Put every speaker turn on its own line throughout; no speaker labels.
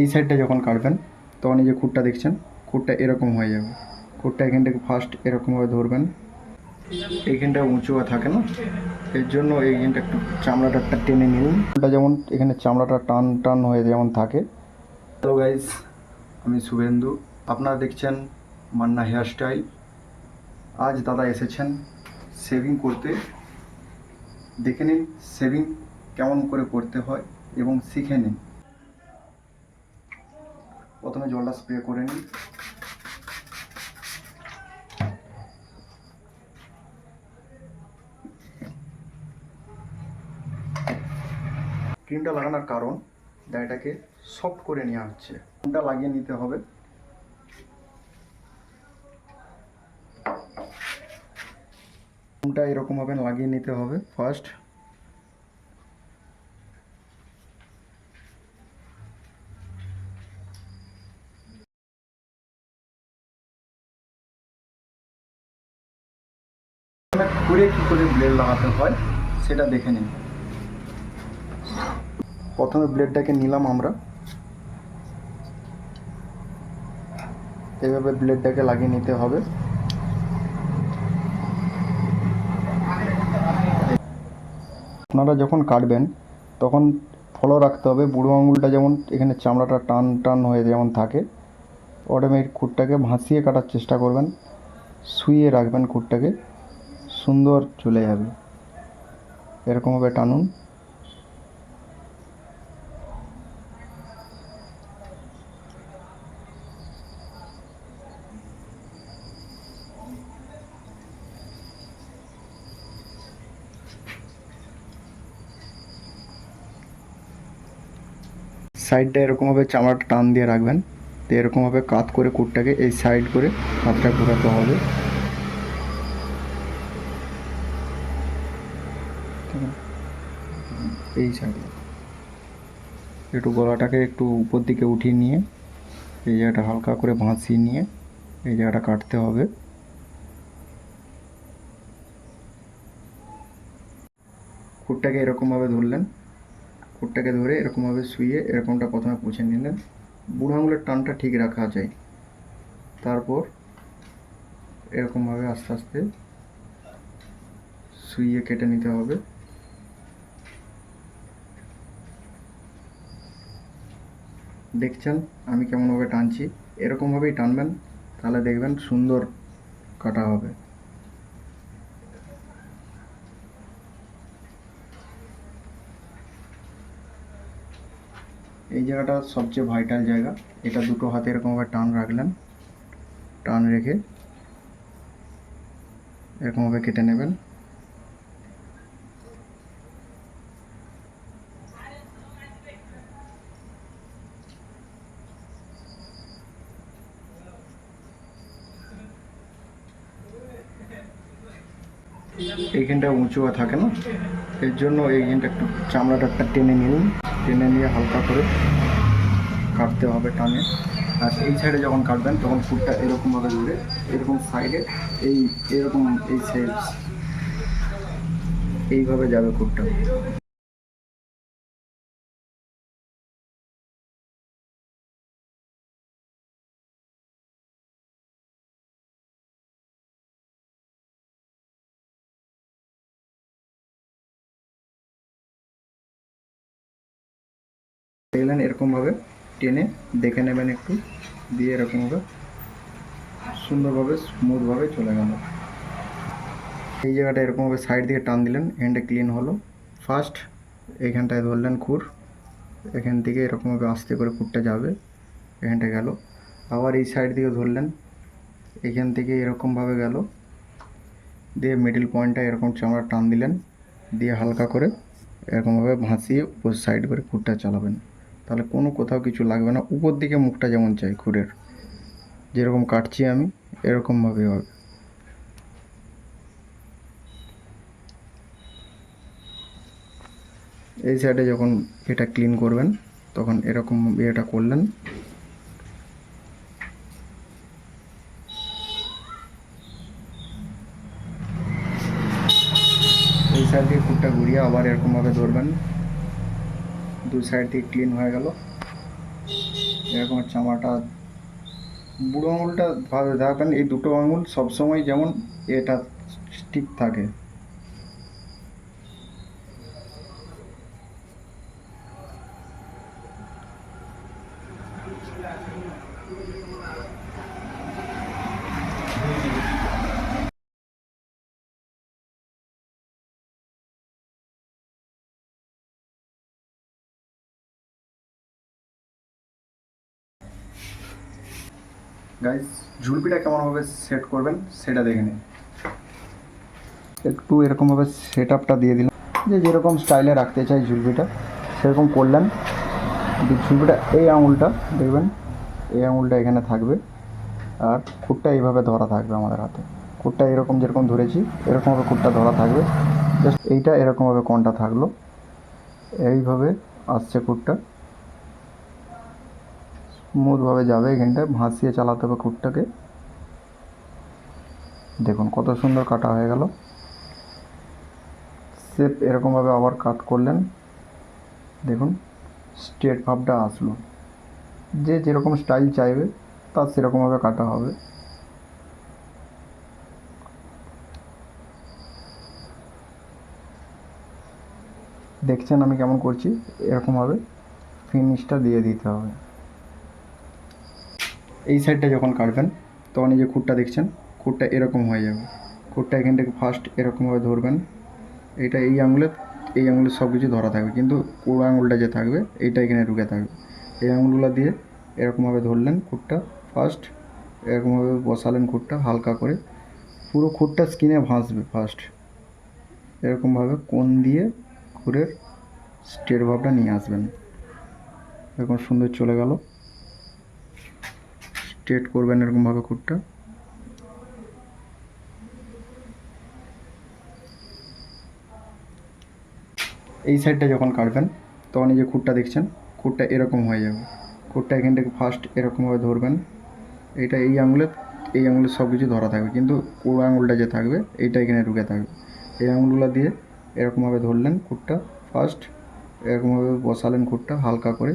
এই সাইডটা যখন কাটবেন, তখন এই যে খুঁটটা দেখছেন, খুঁটটা এরকম হয়ে যাবে। খুঁটটা এখান থেকে ফার্স্ট এরকমভাবে ধরবেন। এইখানটা উঁচু থাকে না, এর জন্য এইখানটা একটু চামড়াটা টেনে নিন। ওটা যেমন এখানে চামড়াটা টান টান হয়ে যেমন থাকে। হ্যালো গাইজ আমি শুভেন্দু। আপনারা দেখছেন মান্না হেয়ার স্টাইল। আজ দাদা এসেছেন সেভিং করতে। দেখে নিন সেভিং কেমন করে করতে হয় এবং শিখে নিন। প্রথমে জলটা স্প্রে করে নিন ক্রিমটা লাগানোর কারণ দাড়িটাকে সফট করে নেওয়া হচ্ছে। ক্রিমটা লাগিয়ে নিতে হবে। ক্রিমটা এরকমভাবে লাগিয়ে নিতে হবে। ফার্স্ট করে কী করে ব্লেড লাগাতে হয়, সেটা দেখে নিন। প্রথমে ব্লেডটাকে নিলাম আমরা। এভাবে ব্লেডটাকে লাগিয়ে নিতে হবে। আপনারা যখন কাটবেন, তখন ফলো রাখতে হবে। বুড়ো আঙুলটা যেমন এখানে চামড়াটা টান টান হয়ে যেমন থাকে অটোমেটিক খুঁটটাকে ভাসিয়ে কাটার চেষ্টা করবেন, শুইয়ে রাখবেন খুঁটটাকে। সুন্দর চলে যাবে। এরকমভাবে টানুন। সাইডটা এরকমভাবে চামড়াটা টান দিয়ে রাখবেন। তো এরকমভাবে কাত করে কুটটাকে এই সাইড করে কাতটা ঘোরাতে হবে। এই সাইডে। একটু গলাটাকে একটু উপর দিকে উঠিয়ে নিয়ে, এই জায়গাটা হালকা করে ভাঁচিয়ে নিয়ে এই জায়গাটা কাটতে হবে। খুঁটটাকে এরকমভাবে ধরলেন। খুঁটটাকে ধরে এরকমভাবে শুয়ে এরকমটা প্রথমে পুছে নিলেন। বুড়ো আঙুলের টানটা ঠিক রাখা যায়। তারপর এরকমভাবে আস্তে আস্তে শুইয়ে কেটে নিতে হবে। দেখছেন আমি কেমনভাবে টানছি। এরকমভাবেই টানবেন, তাহলে দেখবেন সুন্দর কাটা হবে। এই জায়গাটা সবচেয়ে ভাইটাল জায়গা। এটা দুটো হাতে এরকমভাবে টান রাখলেন। টান রেখে এরকমভাবে কেটে নেবেন। এইখানটা উঁচু থাকে না, এর জন্য এইখানটা একটু চামড়াটা একটা টেনে নিন। টেনে নিয়ে হালকা করে কাটতে হবে টানে। আর এই সাইডে যখন কাটবেন, তখন ফুটটা এরকমভাবে ধরে, এরকম সাইডে এই, এরকম এই সাইড এইভাবে যাবে ফুটটা দেখলেন এরকমভাবে, টেনে দেখে নেবেন একটু, দিয়ে এরকমভাবে সুন্দরভাবে স্মুথভাবে চলে গেল। এই জায়গাটা এরকমভাবে সাইড দিকে টান দিলেন হ্যান্ডে ক্লিন হলো। ফার্স্ট এখানটায় ধরলেন খুর, এখান থেকে এরকমভাবে আস্তে করে খুরটা যাবে এখানটা গেল। আবার এই সাইড দিকে ধরলেন, এখান থেকে এরকমভাবে গেল। দিয়ে মিডিল পয়েন্টটা এরকম চামড়া টান দিলেন, দিয়ে হালকা করে এরকমভাবে ভাসিয়ে উপর সাইড করে খুঁটটা চালাবেন। তাহলে কোনো কোথাও কিছু লাগবে না। উপর দিকে মুখটা যেমন চাই, খুঁড়ের। যেরকম কাটছি আমি এরকমভাবে হবে। এই সাইডে যখন এটা ক্লিন করবেন, তখন এরকম এটা করলেন। এই সাইড দিয়ে খুঁটটা ঘুরিয়ে আবার এরকমভাবে ধরবেন। দু সাইড দিয়ে ক্লিন হয়ে গেল। এরকম হচ্ছে আমারটা। বুড়ো আঙুলটা ভালো দেখবেন এই দুটো আঙুল সবসময় যেমন এটা ঠিক থাকে। গাইস ঝুলপিটা কেমনভাবে সেট করবেন? সেটা দেখে নিন। একটু এরকমভাবে সেট আপটা দিয়ে দিলাম। যে যেরকম স্টাইলে রাখতে চাই ঝুলপিটা সেরকম করলেন। ঝুলপিটা এই আঙুলটা, দেখবেন, এই আঙুলটা এখানে থাকবে। আর খুঁটটা এইভাবে ধরা থাকবে আমাদের হাতে। খুঁটটা এরকম যেরকম ধরেছি এরকমভাবে খুঁটটা ধরা থাকবে। জাস্ট এইটা এরকমভাবে কোনটা থাকল। এইভাবে আসছে খুঁটটা স্মুথভাবে যাবে এখানটায় ভাসিয়ে চালাতে হবে খুঁটটাকে। দেখুন কত সুন্দর কাটা হয়ে গেল। সেপ এরকমভাবে আবার কাট করলেন। দেখুন স্ট্রেট ভাবটা আসলো। যে যেরকম স্টাইল চাইবে, তার সেরকমভাবে কাটা হবে। দেখছেন আমি কেমন করছি? এরকমভাবে ফিনিশটা দিয়ে দিতে হবে। এই সাইডটা যখন কাটবেন, তখন এই যে খুঁটটা দেখছেন, খুঁটটা এরকম হয়ে যাবে। খুঁটটা এখান থেকে ফার্স্ট এরকমভাবে ধরবেন। এইটা এই আঙুলে এই আঙুলে সব কিছু ধরা থাকবে। কিন্তু পুরো আঙুলটা যে থাকবে, এইটা এখানে ঢুকে থাকবে। এই আঙুলগুলো দিয়ে এরকমভাবে ধরলেন খুঁটটা ফার্স্ট এরকমভাবে বসালেন খুঁটটা হালকা করে। পুরো খুঁটটা স্কিনে ভাসবে ফার্স্ট এরকমভাবে কোন দিয়ে খুরের স্টেট ভাবটা নিয়ে আসবেন। এরকম সুন্দর চলে গেল। স্ট্রেট করবেন এরকমভাবে খুঁটটা এই সাইডটা যখন কাটবেন, তখন এই যে খুঁটটা দেখছেন খুঁটটা এরকম হয়ে যাবে। খুঁটটা এখান থেকে ফার্স্ট এরকমভাবে ধরবেন। এইটা এই আঙুলে এই আঙুলে সব কিছু ধরা থাকবে। কিন্তু পুরো আঙুলটা যে থাকবে, এইটা এখানে ঢুকে থাকবে। এই আঙুলগুলো দিয়ে এরকমভাবে ধরলেন খুঁটটা ফার্স্ট এরকমভাবে বসালেন খুঁটটা হালকা করে।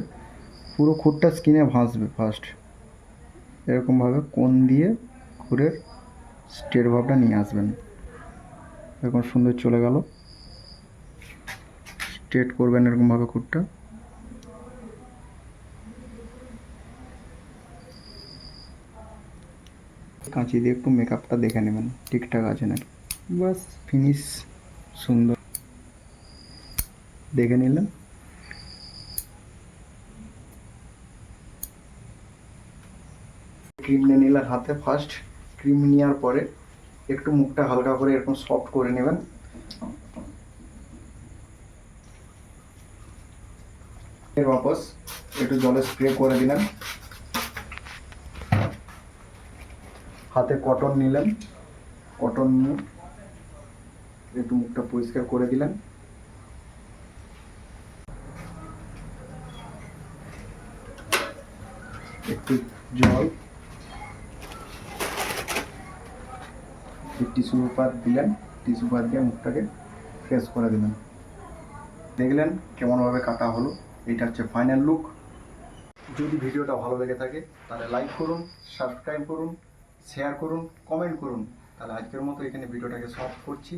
পুরো খুঁটটা স্কিনে ভাসবে ফার্স্ট এরকমভাবে কোন দিয়ে খুরের স্টেট ভাবটা নিয়ে আসবেন। এরকম সুন্দর চলে গেল। স্ট্রেট করবেন এরকমভাবে খুঁটটা। কাঁচি দিয়ে একটু মেকআপটা দেখে নেবেন। ঠিকঠাক আছে নাকি? বাস। ফিনিশ সুন্দর। দেখে নিলেন? ক্রিম নিয়ে নিলেন হাতে ফার্স্ট ক্রিম নেওয়ার পরে একটু মুখটা হালকা করে এরকম সফট করে নেবেন। এর বাপস একটু জলে স্প্রে করে দিলেন। হাতে কটন নিলেন। কটন নিয়ে একটু মুখটা পরিষ্কার করে দিলেন। একটু জল টিস্যু পেপার দিলেন, টিস্যু পেপার দিয়ে মুখটাকে ফ্রেশ করে দিলেন। দেখলেন কেমনভাবে কাটা হলো। এটা হচ্ছে ফাইনাল লুক যদি ভিডিওটা ভালো লেগে থাকে, তাহলে লাইক করুন সাবস্ক্রাইব করুন শেয়ার করুন কমেন্ট করুন। তাহলে আজকের মতো এখানে ভিডিওটাকে সলভ করছি।